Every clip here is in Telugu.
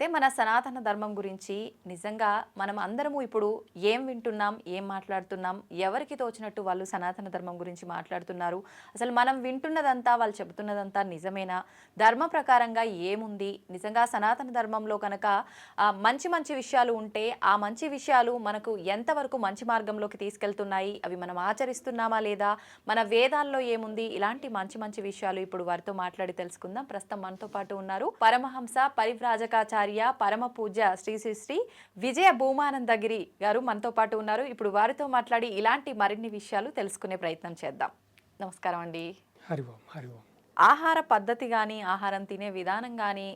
అయితే మన సనాతన ధర్మం గురించి నిజంగా మనం అందరము ఇప్పుడు ఏం వింటున్నాం ఏం మాట్లాడుతున్నాం ఎవరికి తోచినట్టు వాళ్ళు సనాతన ధర్మం గురించి మాట్లాడుతున్నారు? అసలు మనం వింటున్నదంతా వాళ్ళు చెబుతున్నదంతా నిజమేనా? ధర్మ ప్రకారంగా ఏముంది? నిజంగా సనాతన ధర్మంలో కనుక మంచి మంచి విషయాలు ఉంటే ఆ మంచి విషయాలు మనకు ఎంతవరకు మంచి మార్గంలోకి తీసుకెళ్తున్నాయి? అవి మనం ఆచరిస్తున్నామా లేదా? మన వేదాల్లో ఏముంది? ఇలాంటి మంచి మంచి విషయాలు ఇప్పుడు వారితో మాట్లాడి తెలుసుకుందాం. ప్రస్తుతం మనతో పాటు ఉన్నారు పరమహంస పరివ్రాజకాచార్య పరమ పూజ శ్రీ శ్రీ శ్రీ విజయ భూమానందగిరి గారు మనతో పాటు ఉన్నారు. ఇప్పుడు వారితో మాట్లాడి ఇలాంటి మరిన్ని విషయాలు తెలుసుకునే ప్రయత్నం చేద్దాం. నమస్కారం అండి. హరి ఓం హరి ఓం ఆహార పద్ధతి కానీ ఆహారం తినే విధానం కానీ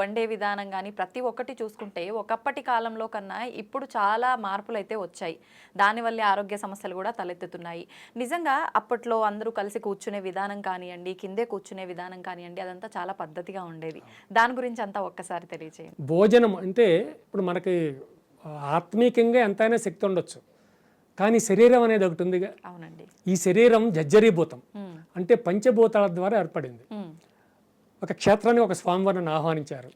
వండే విధానం కానీ ప్రతి ఒక్కటి చూసుకుంటే ఒకప్పటి కాలంలో కన్నా ఇప్పుడు చాలా మార్పులు అయితే వచ్చాయి దానివల్లే ఆరోగ్య సమస్యలు కూడా తలెత్తుతున్నాయి. నిజంగా అప్పట్లో అందరూ కలిసి కూర్చునే విధానం కానివ్వండి కిందే కూర్చునే విధానం కానివ్వండి అదంతా చాలా పద్ధతిగా ఉండేది. దాని గురించి అంతా ఒక్కసారి తెలియచేయండి. భోజనం అంటే ఇప్పుడు మనకి ఆత్మీకంగా ఎంతైనా శక్తి ఉండొచ్చు. కానీ శరీరం అనేది ఒకటి ఉందిగా. అవునండి. ఈ శరీరం జర్జరీభూతం. అంటే పంచభూతాల ద్వారా ఏర్పడింది. ఒక క్షేత్రానికి ఒక స్వామివారిని ఆహ్వానించారు.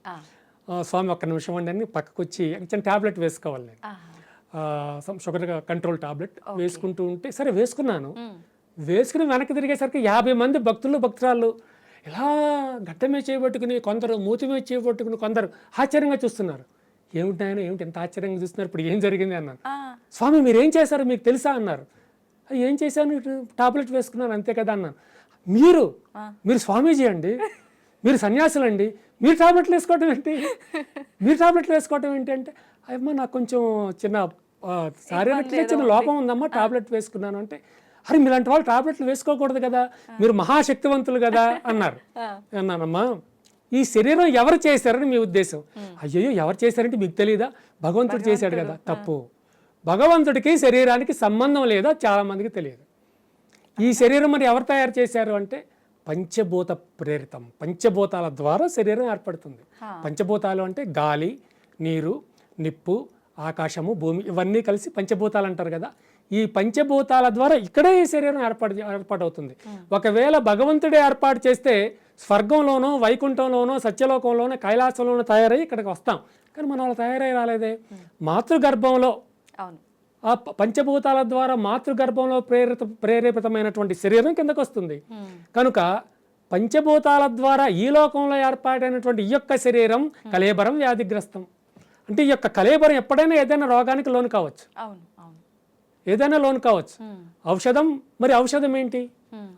స్వామి ఒక్క నిమిషం అండి అని పక్కకు వచ్చి చిన్న టాబ్లెట్ వేసుకోవాలి నేను. షుగర్ కంట్రోల్ టాబ్లెట్ వేసుకుంటూ ఉంటే సరే వేసుకున్నాను. వేసుకుని వెనక్కి తిరిగేసరికి యాభై మంది భక్తులు భక్తురాళ్ళు ఇలా మీద చేయబట్టుకుని కొందరు మూతి మీద చేయబట్టుకుని కొందరు ఆశ్చర్యంగా చూస్తున్నారు. ఏమిటి ఆయన ఏమిటి ఎంత ఆశ్చర్యంగా చూస్తున్నారు? ఇప్పుడు ఏం జరిగింది అన్నాను ఆ, స్వామి మీరు ఏం చేశారు? మీకు తెలుసా? అన్నారు. "ఆ, ఏం చేశాను? టాబ్లెట్ వేసుకున్నాను అంతే కదా అన్నాను. మీరు మీరు స్వామీజీ అండి. మీరు సన్యాసులండి. మీరు టాబ్లెట్లు వేసుకోవటం ఏంటి? మీరు టాబ్లెట్లు వేసుకోవటం ఏంటి అంటే అమ్మా నాకు కొంచెం చిన్న శారీరక చిన్న లోపం ఉందమ్మా టాబ్లెట్ వేసుకున్నాను అంటే అరే మీలాంటి వాళ్ళు టాబ్లెట్లు వేసుకోకూడదు కదా మీరు మహాశక్తివంతులు కదా అన్నారు. అన్నానమ్మా ఈ శరీరం ఎవరు చేశారని మీ ఉద్దేశం? అయ్యో ఎవరు చేశారంటే మీకు తెలియదా భగవంతుడు చేశాడు కదా తప్పు. భగవంతుడికి శరీరానికి సంబంధం లేదా? చాలా మందికి తెలియదు. ఈ శరీరం మరి ఎవరు తయారు చేశారు అంటే పంచభూత ప్రేరితం. పంచభూతాల ద్వారా శరీరం ఏర్పడుతుంది. పంచభూతాలు అంటే గాలి నీరు నిప్పు ఆకాశము భూమి ఇవన్నీ కలిసి పంచభూతాలు అంటారు కదా. ఈ పంచభూతాల ద్వారా ఇక్కడే ఈ శరీరం ఏర్పాటు ఏర్పాటవుతుంది. ఒకవేళ భగవంతుడే ఏర్పాటు చేస్తే స్వర్గంలోనో వైకుంఠంలోనో సత్యలోకంలోనో కైలాసంలోనో తయారై ఇక్కడికి వస్తాం. కానీ మనం అలా తయారై రాలేదే. మాతృగర్భంలో అవును. ఆ పంచభూతాల ద్వారా మాతృగర్భంలో ప్రేరిత ప్రేరేపితమైనటువంటి శరీరం కిందకు వస్తుంది కనుక పంచభూతాల ద్వారా ఈ లోకంలో ఏర్పాటైనటువంటి ఈ యొక్క శరీరం కలేబరం వ్యాధిగ్రస్తం. అంటే ఈ యొక్క కలేబరం ఎప్పుడైనా ఏదైనా రోగానికి లోను కావచ్చు. ఏదైనా లోను కావచ్చు. ఔషధం మరి ఔషధం ఏంటి.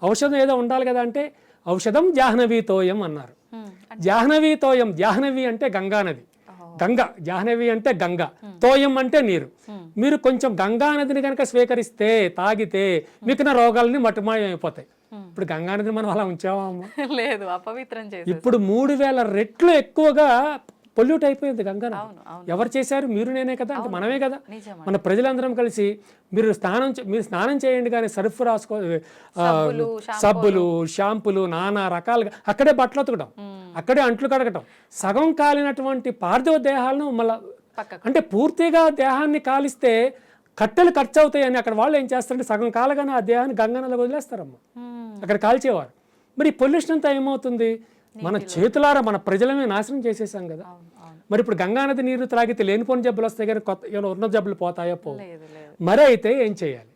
ఔషధం ఏదో ఉండాలి కదా అంటే ఔషధం జాహ్నవీతోయం అన్నారు. జాహ్నవీతోయం జాహ్నవి అంటే గంగా నది. గంగ జాహ్నవి అంటే గంగ. తోయం అంటే నీరు. మీరు కొంచెం గంగా నదిని కనుక స్వీకరిస్తే తాగితే మిగిలిన రోగాలని మటుమాయం అయిపోతాయి ఇప్పుడు గంగా నదిని మనం అలా అమ్మ? లేదు అపవిత్రం చేసి ఇప్పుడు మూడు వేల రెట్లు ఎక్కువగా పొల్యూట్ అయిపోయింది గంగా ఎవరు చేశారు? మీరు నేనే కదా? అంటే మనమే కదా? మన ప్రజలందరం కలిసి మీరు స్నానం మీరు స్నానం చేయండి కానీ సర్ఫ్ రాసుకో సబ్బులు, షాంపులు. నానా రకాలుగా అక్కడే బట్టలు ఉతకడం అక్కడే అంట్లు కడగటం. సగం కాలినటువంటి పార్థివ దేహాలను మళ్ళా. అంటే పూర్తిగా దేహాన్ని కాలిస్తే కట్టెలు ఖర్చు అవుతాయని అక్కడ వాళ్ళు ఏం చేస్తారంటే సగం కాలగానే ఆ దేహాన్ని గంగనలో వదిలేస్తారమ్మా. అక్కడ కాల్చేవారు. మరి పొల్యూషన్ అంతా ఏమవుతుంది? మన చేతులారా మన ప్రజలమే నాశనం చేసేసాం కదా. మరి ఇప్పుడు గంగానది నీరు త్రాగితే లేనిపోని జబ్బులు వస్తాయి కానీ కొత్త ఏమైనా ఉన్న జబ్బులు పోతాయో పో. మరి అయితే ఏం చేయాలి.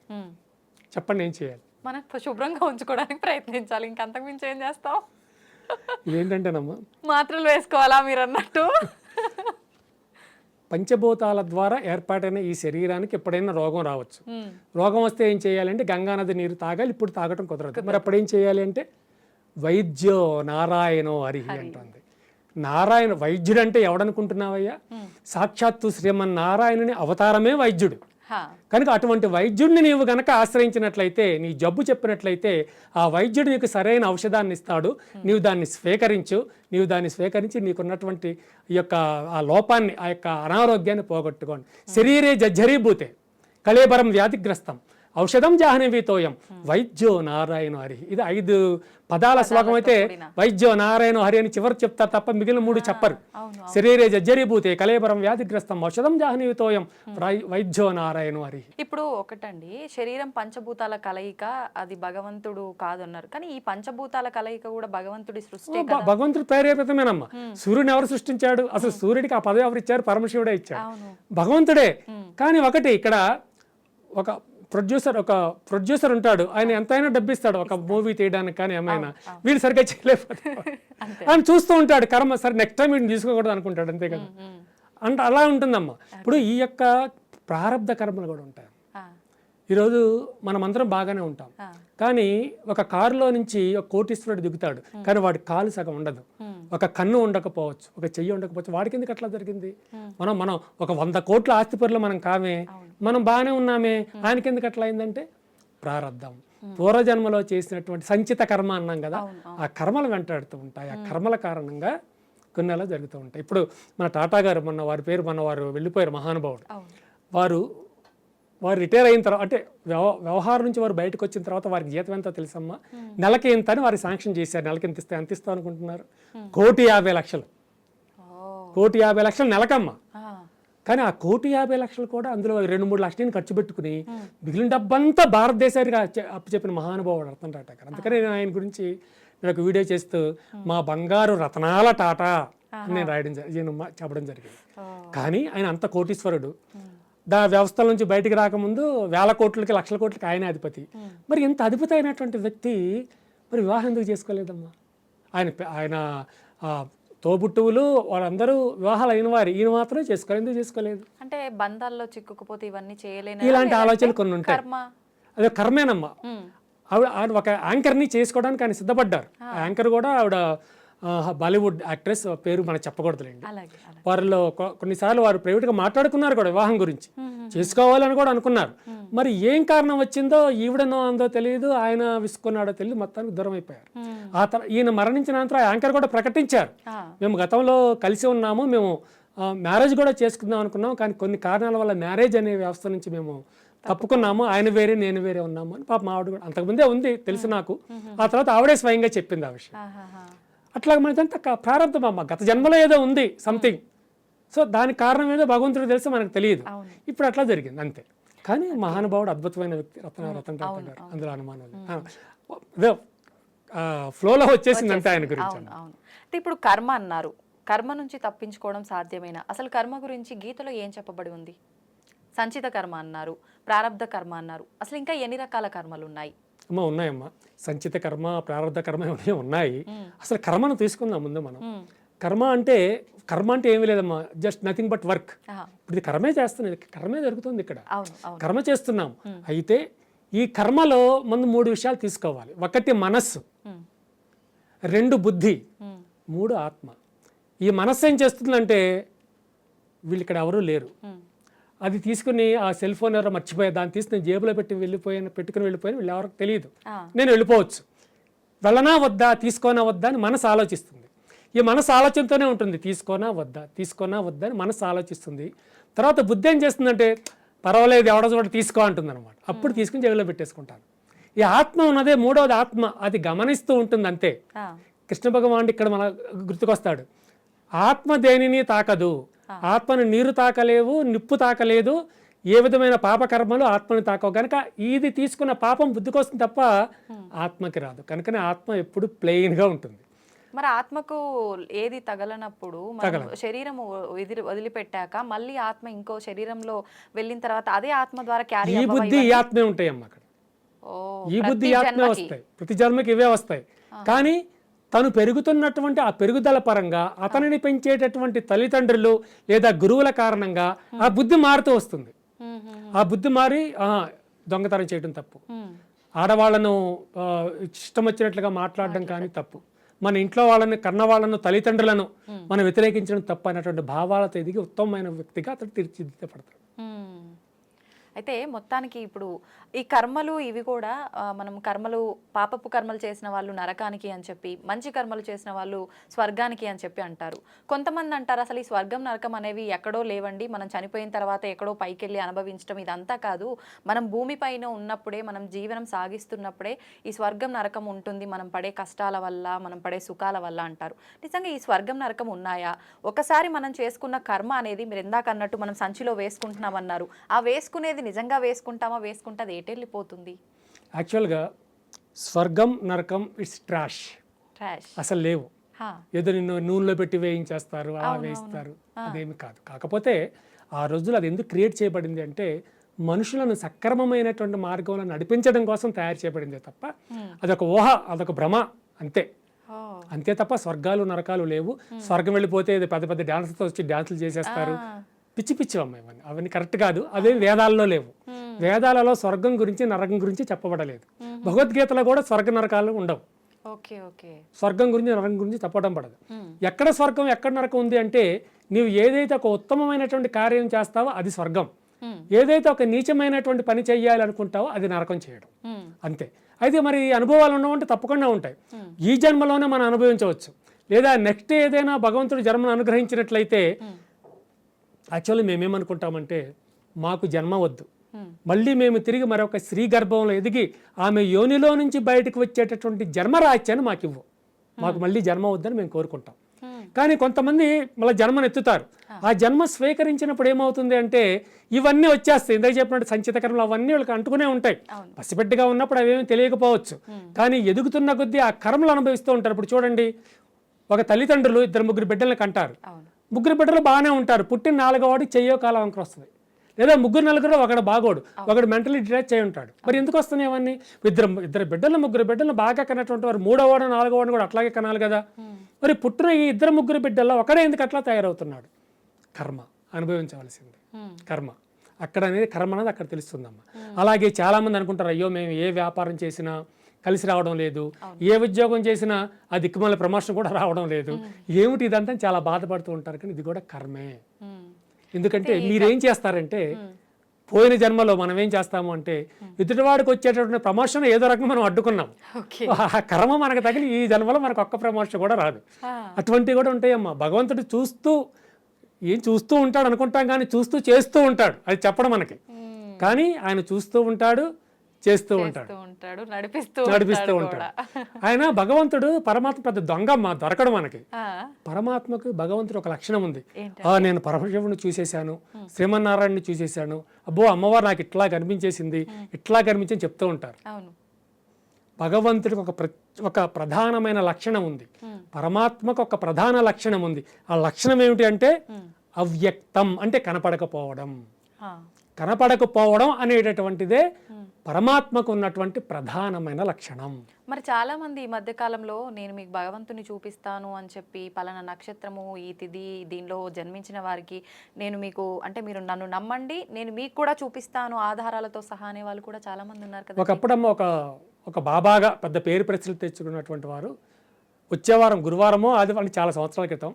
చెప్పండి ఏం చేయాలి? మనం శుభ్రంగా ఉంచుకోవడానికి ప్రయత్నించాలి. ఇంకంతకు మించి ఏం చేస్తాం? ఏంటంటేనమ్మా మాత్రలు వేసుకోవాలా మీరు అన్నట్టు పంచభూతాల ద్వారా ఏర్పాటైన ఈ శరీరానికి ఎప్పుడైనా రోగం రావచ్చు. రోగం వస్తే ఏం చేయాలంటే గంగానది నీరు తాగాలి ఇప్పుడు తాగటం కుదరదు. మరి అప్పుడు ఏం చేయాలి అంటే వైద్యో నారాయణో హరి అంటుంది. నారాయణ వైద్యుడు అంటే ఎవడనుకుంటున్నావయ్యా సాక్షాత్తు శ్రీమన్ నారాయణుని అవతారమే వైద్యుడు. కనుక అటువంటి వైద్యుడిని నీవు గనక ఆశ్రయించినట్లయితే నీ జబ్బు చెప్పినట్లయితే ఆ వైద్యుడు నీకు సరైన ఔషధాన్ని ఇస్తాడు. నీవు దాన్ని స్వీకరించు. నీవు దాన్ని స్వీకరించి నీకున్నటువంటి ఈ యొక్క ఆ లోపాన్ని ఆ యొక్క అనారోగ్యాన్ని పోగొట్టుకోండి. శరీరే జర్జరీభూతే. కళేబరం వ్యాధిగ్రస్తం. ఔషధం జాహ్నవీతోయం. వైద్యో నారాయణ హరి. ఇది ఐదు పదాల శ్లోకం అయితే వైద్యో నారాయణ హరి అని చివరి చెప్తారు తప్ప మిగిలిన మూడు చెప్పరు. శరీరే జర్జరీభూతే కలేబరం వ్యాధిగ్రస్తం ఔషధం జాహ్నవీతోయం. వైద్యో నారాయణ హరి. ఇప్పుడు ఒకటండి. శరీరం పంచభూతాల కలయిక అది భగవంతుడు కాదన్నారు. కానీ ఈ పంచభూతాల కలయిక కూడా భగవంతుడి సృష్టి భగవంతుడు ప్రేరేపితమేనమ్మా. సూర్యుని ఎవరు సృష్టించాడు? అసలు సూర్యుడికి ఆ పదవి ఎవరు ఇచ్చారు పరమశివుడే ఇచ్చాడు. భగవంతుడే. కానీ ఒకటి ఇక్కడ ఒక ప్రొడ్యూసర్ ఒక ప్రొడ్యూసర్ ఉంటాడు. ఆయన ఎంతైనా డబ్బిస్తాడు. ఒక మూవీ తీయడానికి కానీ ఏమైనా. వీళ్ళు సరిగ్గా చేయలేకపోతే ఆయన చూస్తూ ఉంటాడు. కర్మ సరే నెక్స్ట్ టైం వీడిని తీసుకోకూడదు అనుకుంటాడు. అంతే కదా. అంటే అలా ఉంటుందమ్మా. ఇప్పుడు ఈ యొక్క ప్రారంధ కర్మలు కూడా ఉంటాయి. ఈరోజు మనమందరం బాగానే ఉంటాం. కానీ ఒక కారులో నుంచి ఒక కోటీశ్వరుడు దిగుతాడు. కానీ వాడి కాలు సగం ఉండదు. ఒక కన్ను ఉండకపోవచ్చు ఒక చెయ్యి ఉండకపోవచ్చు వాడికి ఎందుకు అట్లా జరిగింది? మనం మనం ఒక వంద కోట్ల ఆస్తిపరులు మనం కామే. మనం బాగానే ఉన్నామే. ఆయనకి ఎందుకు అట్లా అయిందంటే ప్రారంధం. పూర్వజన్మలో చేసినటువంటి సంచిత కర్మ అన్నాం కదా ఆ కర్మలు వెంటాడుతూ ఉంటాయి. ఆ కర్మల కారణంగా కొన్ని అలా జరుగుతూ ఉంటాయి. ఇప్పుడు మన టాటా గారు మొన్న వారి పేరు మొన్న వారు వెళ్ళిపోయారు మహానుభావుడు. వారు వారు రిటైర్ అయిన తర్వాత అంటే వ్యవ వ్యవహారం నుంచి వారు బయటకు వచ్చిన తర్వాత వారికి జీతం ఎంతో తెలుసమ్మా? నెలకి ఎంత అని వారికి శాంక్షన్ చేశారు. నెలకి ఎంత ఇస్తే ఎంత ఇస్తాం అనుకుంటున్నారు? కోటి యాభై లక్షలు. కోటి యాభై లక్షలు నెలకమ్మా. కానీ ఆ కోటి యాభై లక్షలు కూడా అందులో రెండు మూడు లక్షలని ఖర్చు పెట్టుకుని మిగిలిన డబ్బంతా భారతదేశానికి అప్ప- అప్పచెప్పిన మహానుభావుడు రతన్ టాటా గారు. అందుకని నేను ఆయన గురించి నేను ఒక వీడియో చేస్తూ మా బంగారు రతనాల టాటా అని నేను రాయడం మా- చెప్పడం జరిగింది. కానీ ఆయన అంత కోటీశ్వరుడు. దా వ్యవస్థల నుంచి బయటికి రాకముందు వేల కోట్లకి లక్షల కోట్లకి ఆయన అధిపతి. మరి ఇంత అధిపతి అయినటువంటి వ్యక్తి మరి వివాహం ఎందుకు చేసుకోలేదమ్మా? ఆయన ఆయన తోబుట్టువులు వాళ్ళందరూ వివాహాలు అయిన వారు. ఈయన మాత్రమే చేసుకోవాలి ఎందుకు చేసుకోలేదు? అంటే బంధాల్లో చిక్కుకుపోతే ఇవన్నీ చేయలేని ఇలాంటి ఆలోచనలు కొన్ని ఉంటాయి. అదే కర్మేనమ్మా. ఆవిడ ఒక యాంకర్ని చేసుకోవడానికి ఆయన సిద్ధపడ్డారు. ఆ. యాంకర్ కూడా ఆవిడ బాలీవుడ్ యాక్ట్రెస్ పేరు మనకు చెప్పకూడదులేండి. వారిలో కొన్నిసార్లు వారు ప్రైవేట్గా మాట్లాడుకున్నారు కూడా వివాహం గురించి. చేసుకోవాలని కూడా అనుకున్నారు. మరి ఏం కారణం వచ్చిందో ఈవిడనో అందో తెలియదు ఆయన విసుకున్నాడో తెలియదు మొత్తానికి దూరం అయిపోయారు. ఆ తర్వాత ఈయన మరణించిన అనంతరం యాంకర్ కూడా ప్రకటించారు. మేము గతంలో కలిసి ఉన్నాము మేము మ్యారేజ్ కూడా చేసుకుందాం అనుకున్నాం కానీ కొన్ని కారణాల వల్ల మ్యారేజ్ అనే వ్యవస్థ నుంచి మేము తప్పుకున్నాము ఆయన వేరే నేను వేరే ఉన్నాము అని పాప మా ఆవిడ కూడా అంతకుముందే ఉంది తెలుసు నాకు. ఆ తర్వాత ఆవిడే స్వయంగా చెప్పింది ఆ విషయం. అట్లా మనదంతా ప్రారంభం అమ్మ గత జన్మలో ఏదో ఉంది సంథింగ్ సో దానికి కారణం ఏదో భగవంతుడు తెలుసు మనకు తెలియదు. ఇప్పుడు అట్లా జరిగింది అంతే. కానీ మహానుభావుడు అద్భుతమైన వ్యక్తి రత్న రతన్ గారు అందులో అనుమానం లేదు. ఆ, అదే ఫ్లోలో వచ్చేసింది అంతే ఆయన గురించి అవును అవును. అంటే ఇప్పుడు కర్మ అన్నారు. కర్మ నుంచి తప్పించుకోవడం సాధ్యమేనా? అసలు కర్మ గురించి గీతలో ఏం చెప్పబడి ఉంది? సంచిత కర్మ అన్నారు ప్రారంధ కర్మ అన్నారు. అసలు ఇంకా ఎన్ని రకాల కర్మలు ఉన్నాయి? అమ్మ ఉన్నాయమ్మా. సంచిత కర్మ ప్రారంభ కర్మ ఇవన్నీ ఉన్నాయి? అసలు కర్మను తీసుకుందాం ముందు మనం. కర్మ అంటే కర్మ అంటే ఏమీ లేదమ్మా. Just nothing but work. ఇప్పుడు ఇది కర్మే చేస్తున్నది కర్మే జరుగుతుంది ఇక్కడ. కర్మ చేస్తున్నాం. అయితే ఈ కర్మలో ముందు మూడు విషయాలు తీసుకోవాలి. ఒకటి మనస్సు. రెండు బుద్ధి. మూడు ఆత్మ. ఈ మనస్సు ఏం చేస్తుందంటే వీళ్ళు ఇక్కడ ఎవరూ లేరు. అది తీసుకుని ఆ సెల్ ఫోన్ ఎవరో మర్చిపోయా దాన్ని తీసుకుని జేబులో పెట్టి వెళ్ళిపోయాను పెట్టుకుని వెళ్ళిపోయాను. వీళ్ళు ఎవరికి తెలియదు. నేను వెళ్ళిపోవచ్చు. వెళ్ళనా వద్దా తీసుకోనా వద్దా అని మనసు ఆలోచిస్తుంది. ఈ మనసు ఆలోచనతోనే ఉంటుంది. తీసుకోనా వద్దా తీసుకోనా వద్దా అని మనసు ఆలోచిస్తుంది. తర్వాత బుద్ధి ఏం చేస్తుందంటే పర్వాలేదు ఎవడో చోట తీసుకో అంటుంది అనమాట అప్పుడు తీసుకుని జేబులో పెట్టేసుకుంటాను. ఈ ఆత్మ ఉన్నదే మూడవది ఆత్మ. అది గమనిస్తూ ఉంటుంది అంతే. కృష్ణ భగవానుడు ఇక్కడ మన గుర్తుకొస్తాడు. ఆత్మ దేనిని తాకదు? ఆత్మను నీరు తాకలేవు నిప్పు తాకలేదు ఏ విధమైన పాపకర్మలు ఆత్మని తాకవు. కనుక ఇది తీసుకున్న పాపం బుద్ధికి వస్తుంది తప్ప ఆత్మకి రాదు. కనుకనే ఆత్మ ఎప్పుడు ప్లెయిన్గా ఉంటుంది. మరి ఆత్మకు ఏది తగలనప్పుడు శరీరం వదిలి వదిలిపెట్టాక మళ్ళీ ఆత్మ ఇంకో శరీరంలో వెళ్ళిన తర్వాత అదే ఆత్మ ద్వారా క్యారీ ఈ బుద్ధి ఈ ఆత్మే ఉంటాయి అమ్మ అక్కడ ఈ బుద్ధి ఆత్మే వస్తాయి. ప్రతి జన్మకి ఇవే వస్తాయి. కానీ తను పెరుగుతున్నటువంటి ఆ పెరుగుదల పరంగా అతనిని పెంచేటటువంటి తల్లిదండ్రులు లేదా గురువుల కారణంగా ఆ బుద్ధి మారుతూ వస్తుంది. ఆ బుద్ధి మారి ఆ, దొంగతనం చేయడం తప్పు. మ్మ్. ఆడవాళ్ళను ఆ, ఇష్టం వచ్చినట్లుగా మాట్లాడడం కానీ తప్పు. మన ఇంట్లో వాళ్ళని కన్న వాళ్ళను తల్లిదండ్రులను మనం వ్యతిరేకించడం తప్పు అనేటువంటి భావాలతో ఎదిగి ఉత్తమమైన వ్యక్తిగా అతడు తీర్చిదిద్దపడతాడు. అయితే మొత్తానికి ఇప్పుడు ఈ కర్మలు ఇవి కూడా మనం కర్మలు పాపపు కర్మలు చేసిన వాళ్ళు నరకానికి అని చెప్పి మంచి కర్మలు చేసిన వాళ్ళు స్వర్గానికి అని చెప్పి అంటారు. కొంతమంది అంటారు అసలు ఈ స్వర్గం నరకం అనేవి ఎక్కడో లేవండి. మనం చనిపోయిన తర్వాత ఎక్కడో పైకి వెళ్ళి అనుభవించడం ఇదంతా కాదు. మనం భూమిపైన ఉన్నప్పుడే మనం జీవనం సాగిస్తున్నప్పుడే ఈ స్వర్గం నరకం ఉంటుంది. మనం పడే కష్టాల వల్ల మనం పడే సుఖాల వల్ల అంటారు. నిజంగా ఈ స్వర్గం నరకం ఉన్నాయా? ఒకసారి మనం చేసుకున్న కర్మ అనేది మీరు ఇందాక అన్నట్టు మనం సంచిలో వేసుకుంటున్నామన్నారు. ఆ వేసుకునేది నిజంగా వేసుకుంటామా? వేసుకుంటే అది ఎటెళ్ళిపోతుంది యాక్చువల్గా స్వర్గం నరకం ఇట్స్ ట్రాష్. ట్రాష్. అసలు లేవు. ఏదో నిన్ను నూనెలో పెట్టి వేయించేస్తారు అలా వేయిస్తారు అదేమి కాదు. కాకపోతే ఆ రోజులు అది ఎందుకు క్రియేట్ చేయబడింది అంటే మనుషులను సక్రమమైనటువంటి మార్గంలో నడిపించడం కోసం తయారు చేయబడింది తప్ప అదొక ఊహ అదొక భ్రమ అంతే. అంతే తప్ప స్వర్గాలు నరకాలు లేవు. స్వర్గం వెళ్ళిపోతే పెద్ద పెద్ద డాన్స్తో వచ్చి డాన్సులు చేసేస్తారు. పిచ్చి పిచ్చి అమ్మాయి ఇవన్నీ అవన్నీ కరెక్ట్ కాదు. అదే వేదాల్లో లేవు. వేదాలలో స్వర్గం గురించి నరకం గురించి చెప్పబడలేదు. భగవద్గీతలో కూడా స్వర్గ నరకాలు ఉండవు. స్వర్గం గురించి నరకం గురించి చెప్పడం పడదు. ఎక్కడ స్వర్గం ఎక్కడ నరకం ఉంది అంటే నీవు ఏదైతే ఒక ఉత్తమమైనటువంటి కార్యం చేస్తావో అది స్వర్గం. ఏదైతే ఒక నీచమైనటువంటి పని చేయాలి అనుకుంటావో అది నరకం చేయడం. అంతే. అయితే మరి అనుభవాలు ఉండవంటే తప్పకుండా ఉంటాయి. ఈ జన్మలోనే మనం అనుభవించవచ్చు. లేదా నెక్స్ట్ ఏదైనా భగవంతుడు జన్మను అనుగ్రహించినట్లయితే యాక్చువల్లీ మేమేమనుకుంటామంటే మాకు జన్మ వద్దు. మళ్ళీ మేము తిరిగి మరొక స్త్రీ గర్భంలో ఎదిగి ఆమె యోనిలో నుంచి బయటకు వచ్చేటటువంటి జన్మరాహిత్యాన్ని మాకు ఇవ్వు మాకు మళ్ళీ జన్మ వద్దని మేము కోరుకుంటాం. కానీ కొంతమంది మళ్ళీ జన్మను ఎత్తుతారు. ఆ. జన్మ స్వీకరించినప్పుడు ఏమవుతుంది అంటే ఇవన్నీ వచ్చేస్తాయి. ఇందాక చెప్పినట్టు సంచిత కర్మలు అవన్నీ వాళ్ళకి అంటుకునే ఉంటాయి. పసిబిడ్డగా ఉన్నప్పుడు అవేమీ తెలియకపోవచ్చు. కానీ ఎదుగుతున్న కొద్దీ ఆ కర్మలు అనుభవిస్తూ ఉంటారు. ఇప్పుడు చూడండి ఒక తల్లిదండ్రులు ఇద్దరు ముగ్గురు బిడ్డలను కంటారు. ముగ్గురు బిడ్డలు బాగానే ఉంటారు. పుట్టిన నాలుగో వాడికి చెయ్యో కాలం వంకర వస్తుంది. లేదా ముగ్గురు నలుగురు ఒకడు బాగోడు. ఒకడు మెంటలీ డిటాచ్ చేయి ఉంటాడు. మరి ఎందుకు వస్తున్నాయి అవన్నీ? ఇద్దరు ఇద్దరు బిడ్డలు ముగ్గురు బిడ్డలు బాగా కన్నటువంటి వారు. మూడో వాడు నాలుగో వాడు కూడా అట్లాగే కనాలి కదా. మరి పుట్టిన ఈ ఇద్దరు ముగ్గురు బిడ్డల్లో ఒకడే ఎందుకు అట్లా తయారవుతున్నాడు? కర్మ. అనుభవించవలసింది. కర్మ. అక్కడ అనేది కర్మ అనేది అక్కడ తెలుస్తుందమ్మా. అలాగే చాలా మంది అనుకుంటారు అయ్యో మేము ఏ వ్యాపారం చేసినా కలిసి రావడం లేదు. ఏ ఉద్యోగం చేసినా ఆ దిక్కుమాల ప్రమోషన్ కూడా రావడం లేదు. ఏమిటి ఇదంతా చాలా బాధపడుతూ ఉంటారు. కానీ ఇది కూడా కర్మే. ఎందుకంటే మీరేం చేస్తారంటే పోయిన జన్మలో మనం ఏం చేస్తాము అంటే ఎదుటివాడికి వచ్చేటటువంటి ప్రమోషన్ ఏదో రకంగా మనం అడ్డుకున్నాం. ఆ కర్మ మనకు తగిలి ఈ జన్మలో మనకు ఒక్క ప్రమోషన్ కూడా రాదు. అటువంటివి కూడా ఉంటాయమ్మా. భగవంతుడు చూస్తూ ఏం చూస్తూ ఉంటాడు అనుకుంటాం కానీ చూస్తూ చేస్తూ ఉంటాడు. అది చెప్పడం మనకి. కానీ ఆయన చూస్తూ ఉంటాడు. చేస్తూ ఉంటాడు. నడిపిస్తూ నడిపిస్తూ ఉంటాడు. ఆయన భగవంతుడు పరమాత్మ పెద్ద దొంగమ్మ దొరకడు మనకి. పరమాత్మకు భగవంతుడు ఒక లక్షణం ఉంది? ఆ నేను పరమశివుని చూసేశాను శ్రీమన్నారాయణని చూసేశాను. అబ్బో అమ్మవారు నాకు ఇట్లా కనిపించేసింది ఇట్లా కనిపించింది చెప్తూ ఉంటారు. భగవంతుడికి ఒక ప్ర ఒక ప్రధానమైన లక్షణం ఉంది. పరమాత్మకు ఒక ప్రధాన లక్షణం ఉంది. ఆ లక్షణం ఏమిటి అంటే అవ్యక్తం అంటే కనపడకపోవడం. కనపడకపోవడం అనేటటువంటిదే పరమాత్మకు ఉన్నటువంటి ప్రధానమైన లక్షణం. మరి చాలా మంది ఈ మధ్య కాలంలో నేను మీకు భగవంతుని చూపిస్తాను అని చెప్పి పలానా నక్షత్రము ఈ తిథి దీనిలో జన్మించిన వారికి నేను మీకు అంటే మీరు నన్ను నమ్మండి నేను మీకు కూడా చూపిస్తాను ఆధారాలతో సహా అనే వాళ్ళు కూడా చాలా మంది ఉన్నారు కదా ఒకప్పుడమ్మ ఒక ఒక బాబాగా పెద్ద పేరు ప్రశ్నలు తెచ్చుకున్నటువంటి వారు వచ్చే వారం గురువారమో ఆదివారం చాలా సంవత్సరాల క్రితం.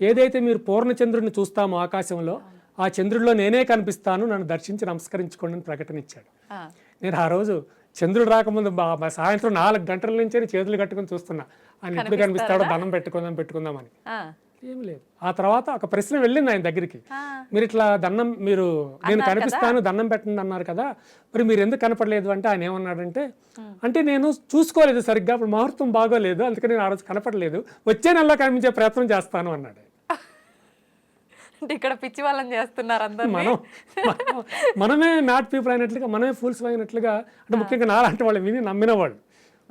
ఏదైతే మీరు పూర్ణచంద్రుడిని చూస్తామో ఆకాశంలో ఆ చంద్రుడిలో నేనే కనిపిస్తాను నన్ను దర్శించి నమస్కరించుకోండి అని ప్రకటన ఇచ్చాడు నేను ఆ రోజు చంద్రుడు రాకముందు సాయంత్రం నాలుగు గంటల నుంచే చేతులు కట్టుకొని చూస్తున్నా. ఆయన ఎప్పుడు కనిపిస్తాడో దండం పెట్టుకుందాం పెట్టుకుందామని. ఏం లేదు. ఆ తర్వాత ఒక ప్రశ్న వెళ్ళింది ఆయన దగ్గరికి. మీరు ఇట్లా దండం మీరు నేను కనిపిస్తాను దండం పెట్టండి అన్నారు కదా. మరి మీరు ఎందుకు కనపడలేదు అంటే ఆయన ఏమన్నాడంటే అంటే నేను చూసుకోలేదు సరిగ్గా అప్పుడు ముహూర్తం బాగోలేదు అందుకని నేను ఆ రోజు కనపడలేదు. వచ్చే నెలలో కనిపించే ప్రయత్నం చేస్తాను అన్నాడు అంటే ఇక్కడ పిచ్చి వాళ్ళని చేస్తున్నారు అందరు మనం మనం- మనమే మ్యాట్ పీపుల్ అయినట్లుగా మనమే ఫూల్స్ అయినట్లుగా అంటే ముఖ్యంగా నాలాంటి వాళ్ళు విని నమ్మిన వాళ్ళు.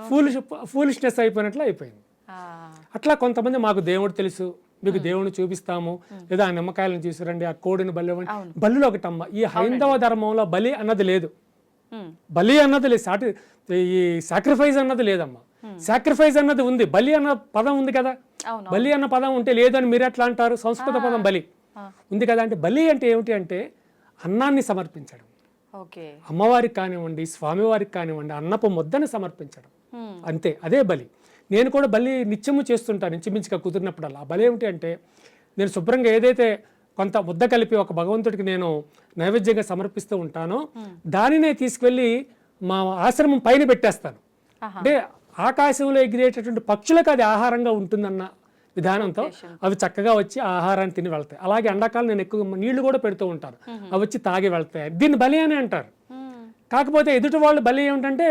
ఫూలిష్ ఫూలిష్నెస్ అయిపోయినట్లు అయిపోయింది. అట్లా కొంతమంది మాకు దేవుడు తెలుసు మీకు దేవుడిని చూపిస్తాము లేదా ఆ నిమ్మకాయలను తీసుకురండి ఆ కోడిని బలి. బలిలో ఒకటమ్మ ఈ హైందవ ధర్మంలో బలి అన్నది లేదు. బలి అన్నది లేదు సాటి ఈ సాక్రిఫైస్ అన్నది లేదమ్మా. సాక్రిఫైస్ అన్నది ఉంది బలి అన్న పదం ఉంది కదా. బలి అన్న పదం ఉంటే లేదని మీరు ఎట్లా అంటారు? సంస్కృత పదం బలి. ఉంది కదా అంటే బలి అంటే ఏమిటి అంటే అన్నాన్ని సమర్పించడం. ఓకే. అమ్మవారికి కానివ్వండి స్వామివారికి కానివ్వండి అన్నపు ముద్దను సమర్పించడం. అంతే అదే బలి. నేను కూడా బలి నిత్యము చేస్తుంటాను ఇంచుమించుగా కుదిరినప్పుడల్లా. బలి ఏమిటి అంటే నేను శుభ్రంగా ఏదైతే కొంత ముద్ద కలిపి ఒక భగవంతుడికి నేను నైవేద్యంగా సమర్పిస్తూ ఉంటానో దానినే తీసుకెళ్ళి మా ఆశ్రమం పైన పెట్టేస్తాను. అంటే ఆకాశంలో ఎగిరేటటువంటి పక్షులకు అది ఆహారంగా ఉంటుందన్న విధానంతో అవి చక్కగా వచ్చి ఆహారాన్ని తిని వెళ్తాయి. అలాగే ఎండాకాలం నేను ఎక్కువ నీళ్ళు కూడా పెడుతూ ఉంటాను. అవి వచ్చి తాగి వెళ్తాయి. దీన్ని బలి అని అంటారు. కాకపోతే ఎదుటి వాళ్ళు బలి ఏమిటంటే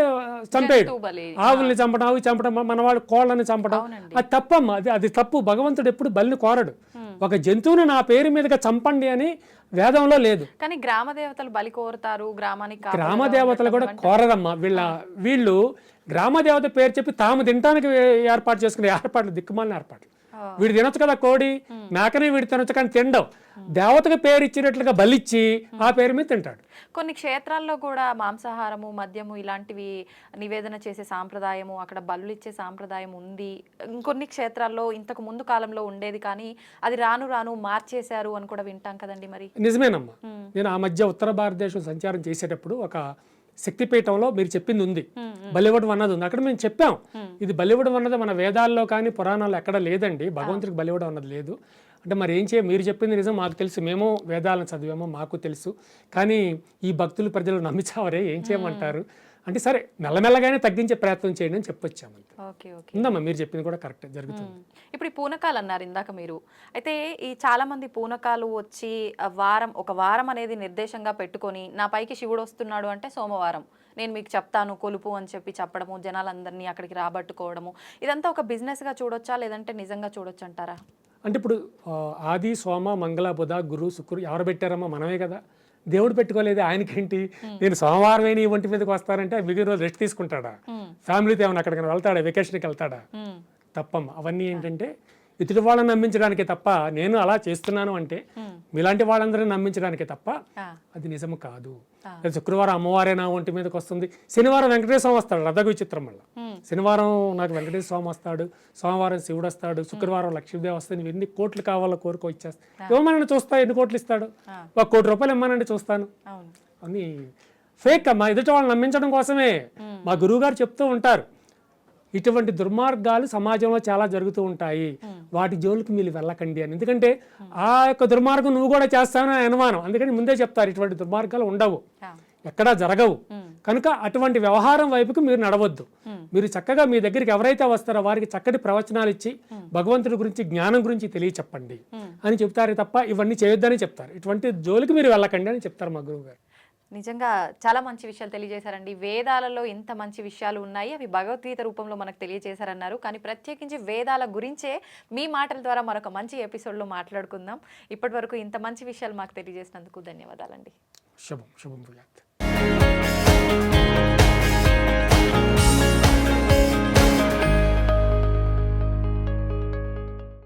చంపేయడం. ఆవుల్ని చంపడం అవి చంపడం మన వాళ్ళు కోళ్ళని చంపడం. అది తప్పమ్మా. అది అది తప్పు. భగవంతుడు ఎప్పుడు బలిని కోరడు. ఒక జంతువుని నా పేరు మీదుగా చంపండి అని వేదంలో లేదు. కానీ గ్రామ దేవతలు బలి కోరుతారు గ్రామానికి గ్రామ దేవతలు కూడా కోరరమ్మా. వీళ్ళ వీళ్ళు గ్రామ దేవత పేరు చెప్పి తాము తినడానికి ఏర్పాటు చేసుకునే ఏర్పాట్లు దిక్కుమాలిన ఏర్పాట్లు. వీడు తినొచ్చు కదా కోడి? మేకనే వీడు తినొచ్చు కానీ తినడం దేవతకు పేరు ఇచ్చినట్లుగా బలిచ్చి ఆ పేరు మీద తింటాడు. కొన్ని క్షేత్రాల్లో కూడా మాంసాహారము మద్యము ఇలాంటివి నివేదన చేసే సాంప్రదాయము అక్కడ బలులు ఇచ్చే సాంప్రదాయం ఉంది. ఇంకొన్ని క్షేత్రాల్లో ఇంతకు ముందు కాలంలో ఉండేది కానీ అది రాను రాను మార్చేశారు అని కూడా వింటాం కదండి మరి. నిజమేనమ్మా. నేను ఆ మధ్య ఉత్తర భారతదేశం సంచారం చేసేటప్పుడు ఒక శక్తిపీఠంలో మీరు చెప్పింది ఉంది. బలివ్వడం అన్నది ఉంది. అక్కడ మేము చెప్పాం. ఇది బలివ్వడం అన్నది మన వేదాల్లో కానీ పురాణాల్లో ఎక్కడ లేదండి. భగవంతుడికి బలివ్వడం అన్నది లేదు. అంటే మరి ఏం చేయ? మీరు చెప్పింది నిజం మాకు తెలుసు. మేము వేదాలను చదివామో మాకు తెలుసు. కానీ ఈ భక్తులు ప్రజలు నమ్మిచావరే ఏం చేయమంటారు? అంటే సరే మెల్లమెల్లగానే తగ్గించే ప్రయత్నం చేయండి అని చెప్పొచ్చామంతే. Okay okay. ఉందమ్మా మీరు చెప్పింది కూడా కరెక్ట్ జరుగుతుంది. ఇప్పుడు ఈ పూనకాలు అన్నారు ఇందాక మీరు. అయితే ఈ చాలా మంది పూనకాలు వచ్చి వారం ఒక వారం అనేది నిర్దేశంగా పెట్టుకొని నా పైకి శివుడు వస్తున్నాడు అంటే సోమవారం. నేను మీకు చెప్తాను కొలుపు అని చెప్పి చెప్పడము జనాలందరినీ అక్కడికి రాబట్టుకోవడము. ఇదంతా ఒక business గా చూడొచ్చా లేదంటే నిజంగా చూడొచ్చు అంటారా? అంటే ఇప్పుడు ఆది సోమ మంగళ బుధ గురు శుక్రు ఎవరు పెట్టారమ్మా? మనమే కదా. దేవుడు పెట్టుకోలేదు ఆయనకేంటి? నేను సోమవారం నీ ఒంటి మీదకి వస్తానంటే మిగిలిన రోజు రెస్ట్ తీసుకుంటాడా? ఫ్యామిలీతో ఏమైనా అక్కడికి వెళ్తాడా? వెకేషన్కి వెళ్తాడా. తప్పమ్మ. అవన్నీ ఏంటంటే ఎదుటి వాళ్ళని నమ్మించడానికే తప్ప నేను అలా చేస్తున్నాను అంటే మీలాంటి వాళ్ళందరినీ నమ్మించడానికే తప్ప. అది నిజము కాదు. శుక్రవారం అమ్మవారే నా ఒంటి మీదకి వస్తుంది. శనివారం వెంకటేశ్వర స్వామి వస్తాడు రథ విచిత్రం వల్ల శనివారం నాకు వెంకటేశ్వర స్వామి వస్తాడు సోమవారం శివుడు వస్తాడు శుక్రవారం లక్ష్మీదేవి వస్తుంది ఎన్ని కోట్లు కావాలో కోరుకో ఇచ్చేస్తా. ఇవ్వమనండి చూస్తా ఎన్ని కోట్లు ఇస్తాడు? ఒక కోటి రూపాయలు ఇవ్వమనండి చూస్తాను. అని ఫేక్ అమ్మా ఎదుటి వాళ్ళని నమ్మించడం కోసమే మా గురువు గారు చెప్తూ ఉంటారు. ఇటువంటి దుర్మార్గాలు సమాజంలో చాలా జరుగుతూ ఉంటాయి. వాటి జోలికి మీరు వెళ్ళకండి అని. ఎందుకంటే ఆ యొక్క దుర్మార్గం నువ్వు కూడా చేస్తావని అనుమానం. అందుకని ముందే చెప్తారు ఇటువంటి దుర్మార్గాలు ఉండవు. ఎక్కడా జరగవు. కనుక అటువంటి వ్యవహారం వైపుకు మీరు నడవద్దు. మీరు చక్కగా మీ దగ్గరికి ఎవరైతే వస్తారో వారికి చక్కటి ప్రవచనాలు ఇచ్చి భగవంతుడి గురించి జ్ఞానం గురించి తెలియచెప్పండి. అని చెప్తారు తప్ప ఇవన్నీ చేయొద్దని చెప్తారు. ఇటువంటి జోలికి మీరు వెళ్ళకండి అని చెప్తారు మా గురువు గారు నిజంగా చాలా మంచి విషయాలు తెలియజేశారండి. వేదాలలో ఇంత మంచి విషయాలు ఉన్నాయి. అవి భగవద్గీత రూపంలో మనకు తెలియజేశారన్నారు. కానీ ప్రత్యేకించి వేదాల గురించే మీ మాటల ద్వారా మరొక మంచి ఎపిసోడ్లో మాట్లాడుకుందాం. ఇప్పటి వరకు ఇంత మంచి విషయాలు మాకు తెలియజేసినందుకు ధన్యవాదాలండి. శుభం శుభం